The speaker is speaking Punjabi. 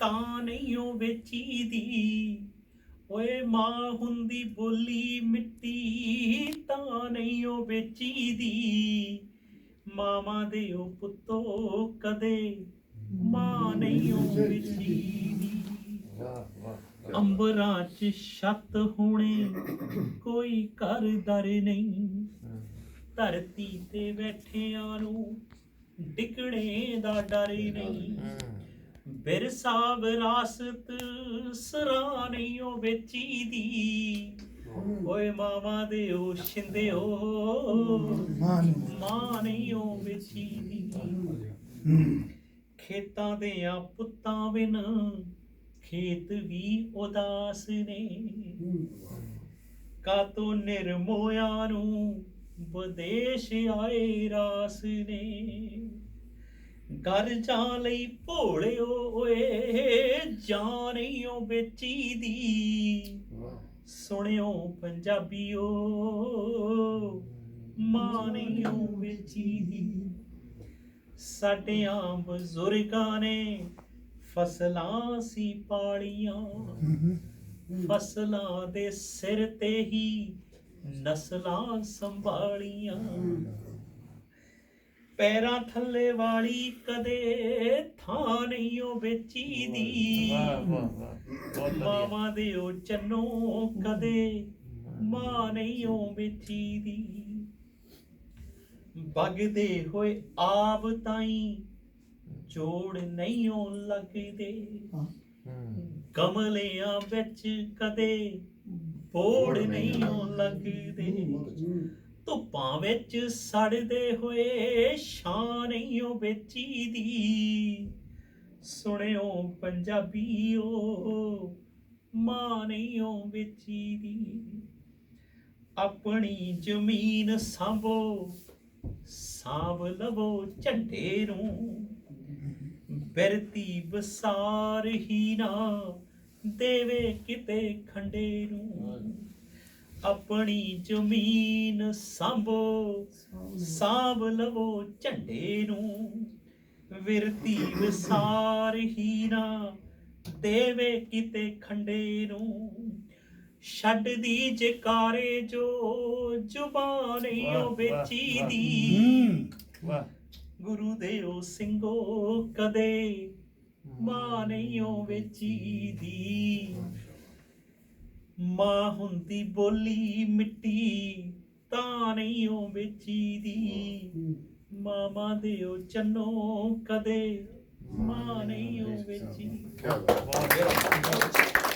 ਤਾਂ ਨਹੀਂ ਉਹ ਵੇਚੀ ਦੀ ਓਏ ਮਾਂ ਹੁੰਦੀ ਬੋਲੀ ਮਿੱਟੀ, ਤਾਂ ਨਹੀਂ ਉਹ ਵੇਚੀ ਦੀ ਮਾਵਾਂ ਦੇ ਉਹ ਪੁੱਤੋ ਕਦੇ ਮਾਂ ਨਹੀਂ ਉਹ ਵੇਚੀ ਦੀ ਅੰਬਰਾਂ 'ਚ ਛੱਤ ਹੋਣੇ, ਕੋਈ ਘਰ ਦਰ ਨਹੀਂ ਧਰਤੀ ਤੇ ਬੈਠਿਆਂ ਨੂੰ ਡਿੱਗਣੇ ਦਾ ਡਰ ਨਹੀਂ ਬਿਰਸਾ ਵਿਰਾਸਤ ਸਰਾ ਨਹੀਂ ਉਹ ਵੇਚੀ ਦੀ। ਓਏ ਮਾਵਾਂ ਦੇ ਉਹ ਸ਼ਿੰਦਿਓ ਮਾਂ ਨਹੀਂ ਉਹ ਵੇਚੀ ਦੀ। ਖੇਤਾਂ ਦੇ ਆ ਪੁੱਤਾਂ ਬਿਨ ਖੇਤ ਵੀ ਉਦਾਸ ਨੇ। ਕਾਤੋਂ ਨਿਰਮੋਇਆ ਨੂੰ ਵਿਦੇਸ਼ ਆਏ ਰਾਸ ਨੇ। ਘਰ ਜਾ ਲਈ ਭੋਲਿਓ ਓਏ, ਜਾਣਿਓ ਵੇਚੀ ਦੀ। ਸੁਣਿਓ ਪੰਜਾਬੀਓ, ਮਾਣਿਓ ਵੇਚੀ ਦੀ। ਸਾਡਿਆਂ ਬਜ਼ੁਰਗਾਂ ਨੇ ਫਸਲਾਂ ਸੀ ਪਾਲੀਆਂ। ਫਸਲਾਂ ਦੇ ਸਿਰ ਤੇ ਹੀ ਨਸਲਾਂ ਸੰਭਾਲੀਆਂ। ਪੈਰਾਂ ਥੱਲੇ ਵਾਲੀ ਕਦੇ ਥਾਂ ਨਹੀਂ ਉਹ ਵੇਚੀ ਦੀ ਵਾਹ ਵਾਹ ਵਾਹ ਬਹੁਤ ਵਧੀਆ। ਮਾਵਾਂ ਦੇ ਉਹ ਚੰਨੋ ਕਦੇ ਮਾਂ ਨਹੀਂ ਉਹ ਵੇਚੀ ਦੀ ਵਗਦੇ ਹੋਏ ਆਪ ਤਾਈ ਜੋੜ ਨਹੀਂ ਉਹ ਲੱਗਦੇ। ਹੂੰ। ਗਮਲਿਆਂ ਵਿੱਚ ਕਦੇ ਬੋੜ ਨਹੀਂ ਉਹ ਲੱਗਦੇ। ਧੁੱਪਾਂ ਵਿੱਚ ਸੜਦੇ ਹੋਏ ਛਾਂ ਨਹੀਂ ਉਹ ਵੇਚੀ ਦੀ। ਸੁਣਿਓ ਪੰਜਾਬੀਓ ਮਾਂ ਨਹੀਂ ਉਹ ਵੇਚੀ ਦੀ। ਆਪਣੀ ਜ਼ਮੀਨ ਸਾਂਭੋ, ਸਾਂਭ ਲਵੋ ਝੰਡੇ ਨੂੰ। ਬਿਰਤੀ ਬਸਾਰ ਹੀ ਨਾ ਦੇਵੇ ਕਿਤੇ ਖੰਡੇ ਨੂੰ। ਆਪਣੀ ਜ਼ਮੀਨ ਸਾਂਭੋ ਸਾਂਭ। ਲਵੋ ਝੰਡੇ ਨੂੰ। ਵਿਰਤੀ ਵਿਸਾਰ ਹੀ ਨਾ ਦੇਵੇ ਕਿਤੇ ਖੰਡੇ ਨੂੰ। ਛੱਡਦੀ ਜਕਾਰੇ ਜੋ ਜ਼ੁਬਾਨ ਵਾਹ, ਵੇਚੀ। ਦੀ। ਵਾਹ। ਗੁਰੂ ਦੇ ਉਹ ਸਿੰਘੋ ਕਦੇ ਮਾਂ ਨਹੀਂ ਉਹ ਵੇਚੀ ਦੀ। ਮਾਂ ਹੁੰਦੀ ਬੋਲੀ ਮਿੱਟੀ ਤਾਂ ਨਹੀਂ ਉਹ ਵੇਚੀ ਦੀ ਮਾਮਾ ਦੇ ਉਹ ਚੰਨੋ ਕਦੇ ਮਾਂ ਨਹੀਂ ਉਹ ਵੇਚੀ ਬਹੁਤ